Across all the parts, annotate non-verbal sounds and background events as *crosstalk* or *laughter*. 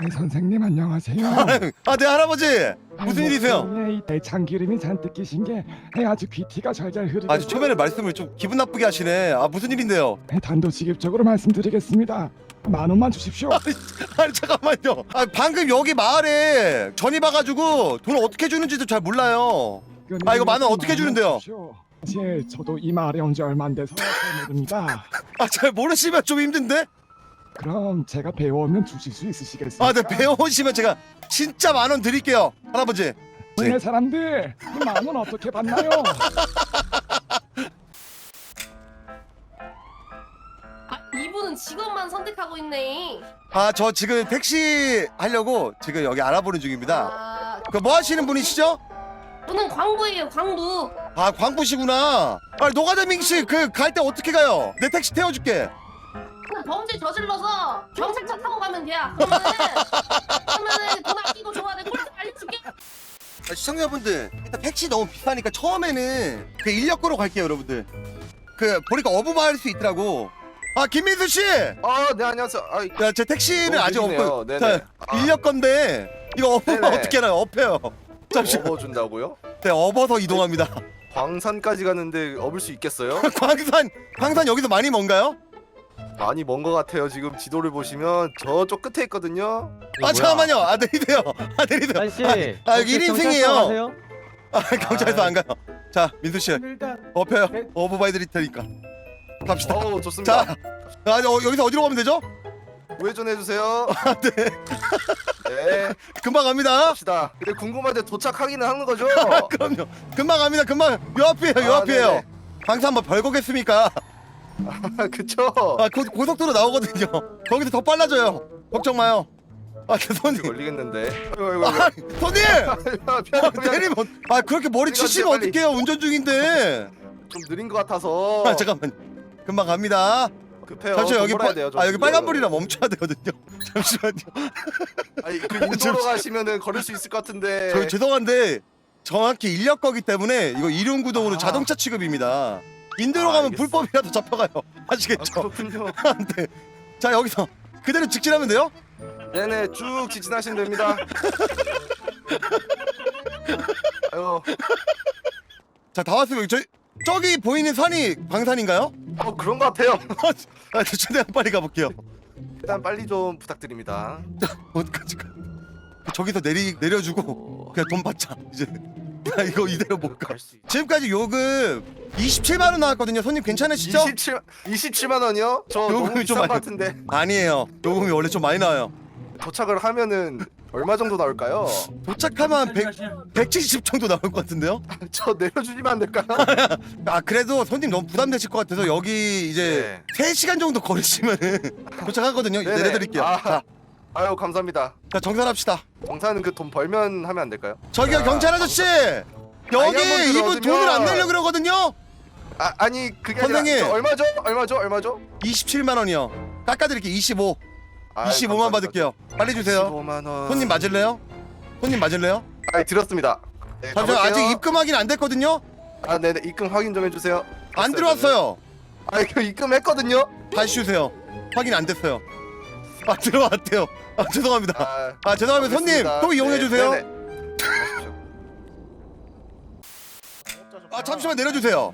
아니, 선생님 안녕하세요. *laughs* 아, 네 할아버지. 무슨 일이세요? 목소리에 이 대창 기름이 잔뜩 끼신 게 아니, 아주 귀티가 잘잘 흐르고 아주 초면에 말씀을 좀 기분 나쁘게 하시네. 아 무슨 일인데요? 아니, 단도직입적으로 말씀드리겠습니다. 만 원만 주십시오. 아니 잠깐만요. 아 방금 여기 마을에 전이 봐가지고 돈을 어떻게 주는지도 잘 몰라요. 아, 이거 만원 어떻게 주는데요? 주십시오. 사실 저도 이 마을에 온 지 얼마 안 돼서 잘 모릅니다. 아 잘 모르시면 좀 힘든데? 그럼 제가 배워오면 주실 수 있으시겠습니까? 아 네 배워오시면 제가 진짜 만 원 드릴게요, 할아버지. 동네 사람들 이만원 어떻게 받나요? 아, 이분은 직업만 선택하고 있네. 아 저 지금 택시 하려고 지금 여기 알아보는 중입니다. 아, 그 뭐 하시는 분이시죠? 저는 광부예요, 광부. 아 광부시구나. 아 노가다밍 씨그 갈 때 어떻게 가요? 내 택시 태워줄게. 범죄 저질러서 경찰차 타고 가면 돼요. 그러면은 그러면은 돈 아끼고 좋아내 꼴찌 알려줄게. 아, 시청자분들 일단 택시 너무 비싸니까 처음에는 그 인력거로 갈게요 여러분들 그 보니까 어부바 할수 있더라고 아 김민수 씨! 아, 네 안녕하세요. 아, 야, 제 택시는 너무 아직. 없고 네네. 자, 아. 인력건데 이거 네네. 어떻게 하나요? 업해요 잠시만 업어 준다고요? 네, 업어서 이동합니다 광산까지 가는데 업을 수 있겠어요? *laughs* 광산 광산 여기서 많이 먼가요? 많이 먼 것 같아요. 지금 지도를 보시면 저쪽 끝에 있거든요. 아 잠깐만요 아 내리세요 아 내리세요 아저씨 아, 여기 혹시 1인승이에요. 경찰서 가세요? 아 경찰서 안 가요 자 민수 씨 일단 업해요 네. 어부바 해드릴 테니까 갑시다 어우 좋습니다. 자 아, 어, 여기서 어디로 가면 되죠? 우회전해 주세요. 아, 네 네, *laughs* 금방 갑니다 갑시다. 근데 궁금한데 도착하기는 하는 거죠? *laughs* 그럼요. 금방 갑니다. 금방 요 앞이에요. 요 아, 앞이에요. 네네. 방사 한번 벌거겠습니까? 아, 그쵸? 아, 고, 고속도로 나오거든요. 거기서 더 빨라져요. 걱정 마요. 아, 손님. 걸리겠는데. 아이고, 아이고, 아, 손님. 아이고. *laughs* 아, 미안해, 미안해. 때리면 아 그렇게 머리 치시면 어떡해요 운전 중인데 좀 느린 것 같아서. *laughs* 아 잠깐만 금방 갑니다 급해요. 잠시 여기 빠- 돼요, 저아 여기. 빨간불이라 멈춰야 되거든요 *laughs* 잠시만요 아니 그 인도로 가시면은 걸을 수 있을 것 같은데. 저 죄송한데 정확히 인력 거기 때문에 이거 일용구동으로 아. 자동차 취급입니다 인도로 아, 가면 알겠어. 불법이라도 잡혀가요 *laughs* 아, 아시겠죠 그렇군요. *laughs* 네. 자 여기서 그대로 직진하면 돼요? 네네 쭉 직진하시면 됩니다. *laughs* 아유, 자 다 왔어요. 저 저기 보이는 산이 광산인가요? 어 그런 것 같아요. 아, 저 최대한 빨리 가볼게요. 일단 빨리 좀 부탁드립니다. 어디까지 가? 저기서 내리 내려주고 그냥 돈 받자 이제. 야 이거 이대로 못 가. 갈수 있... 지금까지 요금 27만 원 나왔거든요. 손님 괜찮으시죠? 27 27만 원이요? 저 요금이 너무 좀 비싼 많이- 것 같은데 아니에요. 요금이 원래 좀 많이 나와요. 도착을 하면은 얼마 정도 나올까요? 도착하면 한 100, 170 정도 나올 것 같은데요? *laughs* 저 내려주시면 안 될까요? *laughs* 아 그래도 손님 너무 부담되실 것 같아서 여기 이제 3시간 정도 걸으시면은 *laughs* 도착하거든요. 네네. 내려드릴게요. 아. 자, 아유 감사합니다. 자 정산합시다. 정사는 그돈 벌면 하면 안 될까요? 저기요 자, 경찰 아저씨 여기 다이아몬드를 이분 얻으면- 돈을 안 내려 그러거든요 아 아니 그게 선생님. 아니라 저 얼마죠? 얼마죠? 얼마죠? 27만 원이요 깎아드릴게요 25 아유, 25만 감사합니다. 받을게요 빨리 주세요 25만 원. 손님 맞을래요? 손님 맞을래요? 아 들었습니다. 네, 잠시만 아직 가볼게요. 입금 확인 안 됐거든요 아 네네 입금 확인 좀 해주세요. 안 됐어요, 들어왔어요 아 이거 입금했거든요. 다시 주세요 확인 안 됐어요 아 들어왔대요 아 죄송합니다 아, 아 죄송합니다 손님. 또 이용해 네, 주세요 네네. 가십시오. 아 잠시만 내려주세요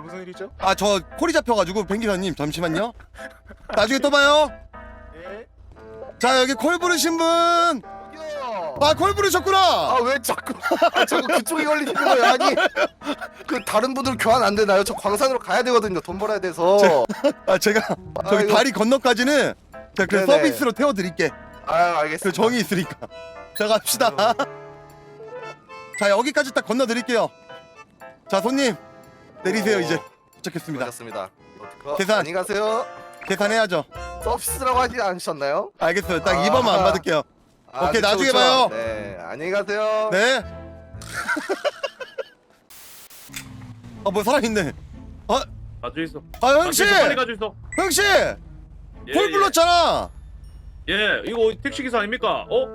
무슨 일이죠? 아 저 콜이 잡혀가지고 변기사님 잠시만요 나중에 또 봐요 네. 자 여기 콜 부르신 분 아콜 여기요. 부르셨구나 아왜 자꾸 아, 자꾸 그쪽이 걸리시는 거예요? 아니 그 다른 분들 교환 안 되나요? 저 광산으로 가야 되거든요. 돈 벌어야 돼서. 아 제가 저기 아이고. 다리 건너까지는 제가 그 네네. 서비스로 태워드릴게 아그 알겠습니다. 정이 있으니까 *laughs* 자 갑시다 *laughs* 자 여기까지 딱 건너드릴게요 자 손님 내리세요 오. 이제 도착했습니다 맞았습니다. 어, 계산. 안녕히 가세요. 계산해야죠 서비스라고 하지 않으셨나요? 알겠어요 딱 아. 2번만 안 받을게요 아, 오케이, 그쵸, 나중에 그쵸. 봐요. 네 안녕히 가세요. 네 아 *laughs* 뭐 사람 있네 가져 있어. 아 형 씨 가져 있어, 빨리 가져 있어. 형 씨 예, 콜 예. 불렀잖아 예, 이거 택시 기사 아닙니까? 어?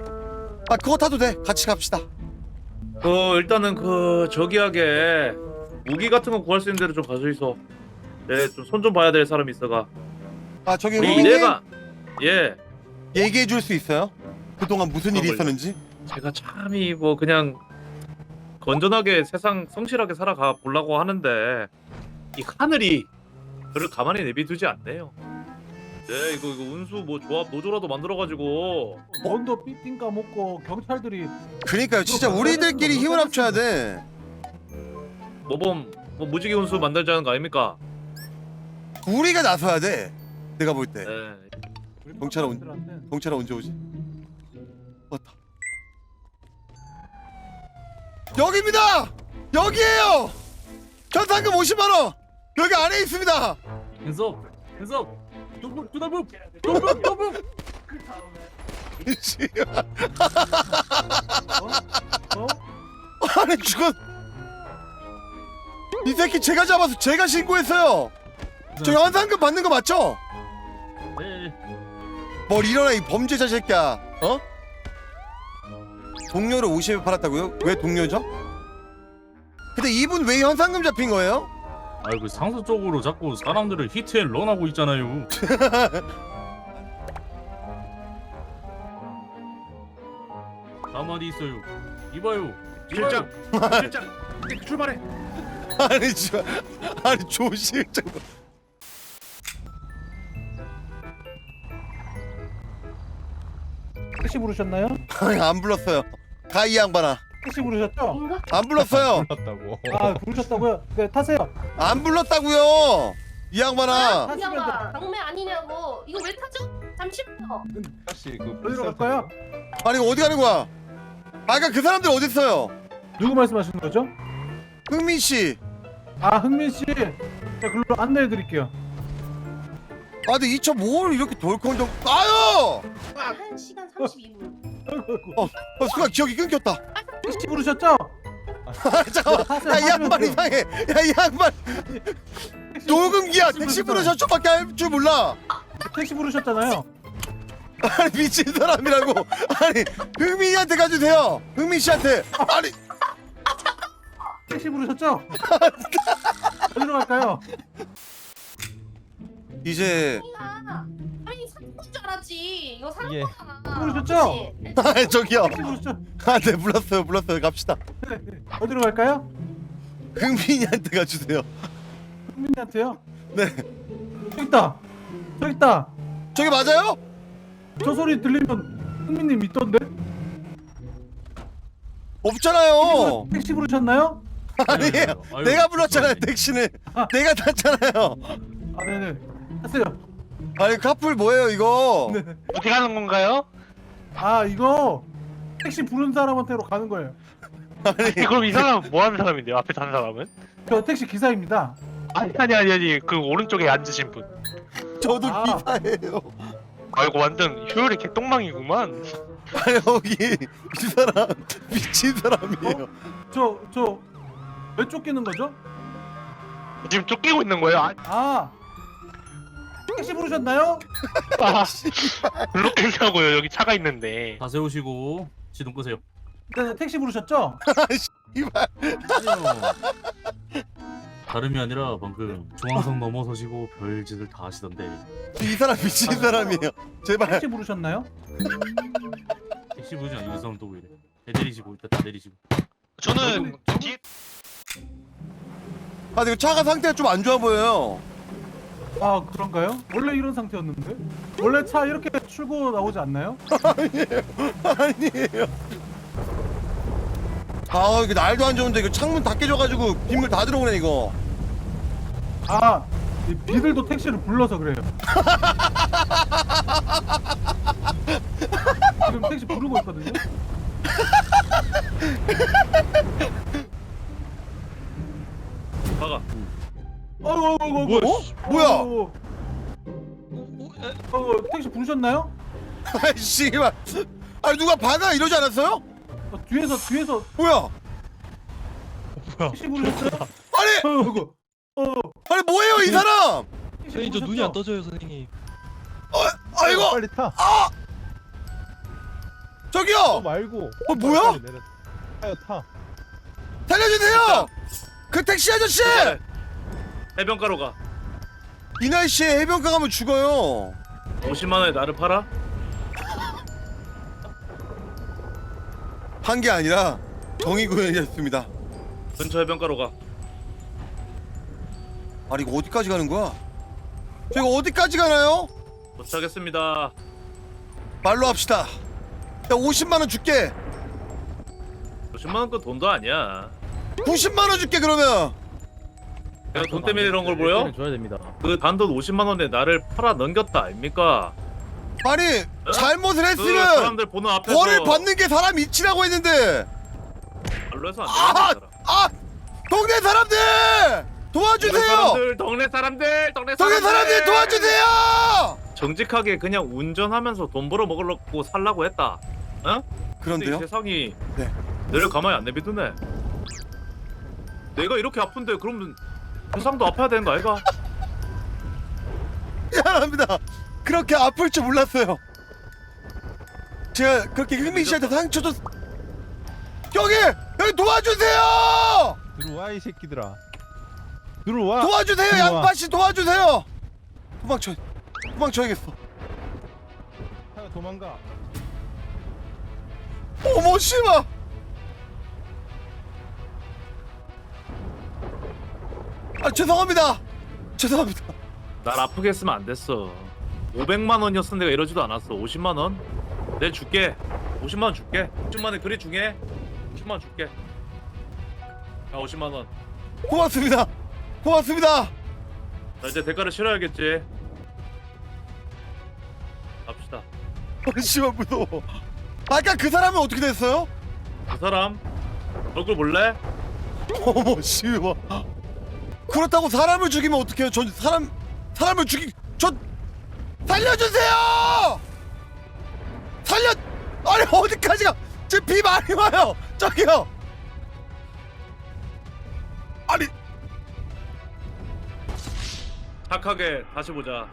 아 그거 타도 돼 같이 갑시다 그 일단은 그 저기하게 무기 같은 거 구할 수 있는 데로 좀 가져 있어. 예, 좀 손 좀 봐야 될 사람이 있어가. 아 저기 우리 내가 예, 얘기해 줄 수 있어요? 그동안 무슨 일이 그런 걸요? 있었는지 제가 참이 뭐 그냥 건전하게 세상 성실하게 살아가 보려고 하는데 이 하늘이 저를 가만히 내비두지 않네요. 네 이거 이거 운수 뭐 조합 노조라도 만들어가지고. 원도 삥삥 까먹고 경찰들이 그러니까요. 진짜 우리들끼리 힘을 합쳐야 돼. 모범 뭐 무지개 운수 만들자는 거 아닙니까? 우리가 나서야 돼. 내가 볼 때. 네. 경찰 온- 사람들한테는 경찰 언제 오지? 왔다. 여기입니다! 여기에요! 현상금 50만원! 여기 안에 있습니다! 현석 현석 어? 아니 죽었 이 새끼 제가 잡아서 제가 신고했어요 저 현상금 받는 거 맞죠? 네 뭘 일어나 이 범죄자 새끼야 어? 동료를 50에 팔았다고요? 왜 동료죠? 근데 이분 왜 현상금 잡힌 거예요? 아이고 상수 쪽으로 자꾸 사람들을 히트앤 런하고 있잖아요. *laughs* 가만히 있어요. 이봐요. 실장 *laughs* 실장 출발해. *laughs* 아니 저 아니 조실장 택시 부르셨나요? 아니 안 불렀어요 가이 양반아 택시 부르셨죠? 인가? 안 불렀어요 아 부르셨다고요? 네 타세요 안 불렀다고요 이 양반아 그냥 당매 아니냐고. 이거 왜 타죠? 잠시만요. 어디로 갈까요? 아니 어디 가는 거야 아까 그 사람들 어디 있어요 누구 말씀하시는 거죠? 흥민 씨 아 흥민 씨 제가 글로 안내해 드릴게요 아 근데 2.5월 이렇게 덜컹덜 아유 1시간 32분. 아이고 아이고 어, 어 순간 기억이 끊겼다 택시 부르셨죠? 아 잠깐만 타세요, 야이 양반. 이상해 야이 양반 녹음기야 택시. 부르셔밖에 할 줄 몰라 택시 부르셨잖아요 아니 미친 사람이라고 아니 흥민이한테 가주세요 흥민 씨한테 아니 택시 부르셨죠? *laughs* 어디로 갈까요? 이제 알았지. 이거 사건 예. 거잖아. 그치? 아 저기요 부르셨죠? 아 네 불렀어요 불렀어요 갑시다 네, 네. 어디로 갈까요? 흥민이한테 가주세요 흥민이한테요? 네 저기 있다 저기 있다 저기 맞아요? 저 소리 들리면 흥민님 있던데? 없잖아요 택시 부르셨나요? 아니에요 아유, 내가 불렀잖아요 택시는 내가 탔잖아요 아 네네 하세요 아니 카풀 뭐예요 이거 *laughs* 어디 가는 건가요? 아 이거 택시 부른 사람한테로 가는 거예요 *laughs* 아니 그럼 이 사람 뭐 하는 사람인데요? 앞에 사는 사람은? 저 택시 기사입니다 아니 아니 아니 아니 그 오른쪽에 앉으신 분. 저도 아. 기사예요 아이고 완전 효율이 개똥망이구만. 아니 여기 이 사람 미친 사람이에요 저 저 왜 쫓기는 거죠? 지금 쫓기고 있는 거예요? 아, 아 택시 부르셨나요? 아 블록했냐고요 여기 차가 있는데. 다 세우시고 시동 끄세요. 네 택시 부르셨죠? *laughs* 이발. *laughs* 다름이 아니라 방금 중앙선 넘어서시고 별짓을 다 하시던데 이 사람 미친 사람이에요 제발 택시 부르셨나요? 택시 부지 않는 이 사람 또 왜 이래? 내리시고 일단 다 내리시고. 저는 뒤에 아 근데 차가 상태가 좀 안 좋아 보여요 아 그런가요? 원래 이런 상태였는데? 원래 차 이렇게 출고 나오지 않나요? *laughs* 아니에요 아 이거 날도 안 좋은데 이거 창문 다 깨져가지고 빗물 다 들어오네 이거 아 이 비들도 택시를 불러서 그래요 *laughs* 지금 택시 부르고 있거든요 가가. 어이구 어이구 어이구 어? 뭐야? 어이구. 어, 택시 부르셨나요? *laughs* 아이씨 이발. 아 누가 받아? 이러지 않았어요? 어, 뒤에서 뒤에서. 뭐야? 택시 부르셨어요? 아니! 어이구 어. 아니 뭐예요 이 사람? 선생님 저 눈이 안 떠져요 선생님. 어 아이고 빨리 타. 아! 저기요! 어, 말고. 어 뭐야? 내려. 타요 타. 살려주세요! 그 택시 아저씨 해변가로 가. 이 날씨에 해변가 가면 죽어요 50만 원에 나를 팔아? 한게 아니라 정의 구현이었습니다. 근처 해변가로 가. 아니 이거 어디까지 가는 거야? 저 이거 어디까지 가나요? 도착했습니다. 말로 합시다. 야 50만 원 줄게. 50만 원그 돈도 아니야. 90만 원 줄게 그러면. 내가 돈 때문에 이런 걸 보여? 줘야 됩니다. 그 단돈 50만 원에 나를 팔아 넘겼다 아닙니까? 아니 잘못을 그 했으면 사람들 보는 앞에서 벌을 받는 게 사람 이치라고 했는데. 말로 해서 아! 안 돼. 아 동네 사람들 동네 도와주세요. 사람들, 동네 사람들, 동네 동네 사람들 도와주세요. 정직하게 그냥 운전하면서 돈 벌어 먹으려고 살라고 했다. 근데 이 그런데요? 세상이 네. 너를 가만히 안 내비두네. 내가 이렇게 아픈데 그러 면 세상도 아파야 되는 거 아이가? *laughs* 미안합니다. 그렇게 아플 줄 몰랐어요. 제가 그렇게 흥민 씨한테 상처 줬. 여기 여기 도와주세요. 들어와 이 새끼들아 들어와 도와주세요 들어와. 양파 씨 도와주세요. 도망쳐 도망쳐야겠어. 도망가 어머 씨발. 아 죄송합니다. 죄송합니다. 날 아프게 했으면 안 됐어. 500만 원이었으면 내가 이러지도 않았어. 50만 원? 내 줄게. 50만 원 줄게. 50만 원 그리 중에 50만 원 줄게. 야 50만 원. 고맙습니다. 고맙습니다. 나 이제 대가를 치러야겠지. 갑시다. 어, 씨발 무서워. 아까 그 사람은 어떻게 됐어요? 그 사람 얼굴 볼래? 어머 씨발. 그렇다고 사람을 죽이면 어떡해요? 전 사람 사람을 죽이 저 살려주세요. 살려 아니 어디까지 가? 지금 비 많이 와요. 저기요. 아니 착하게 다시 보자.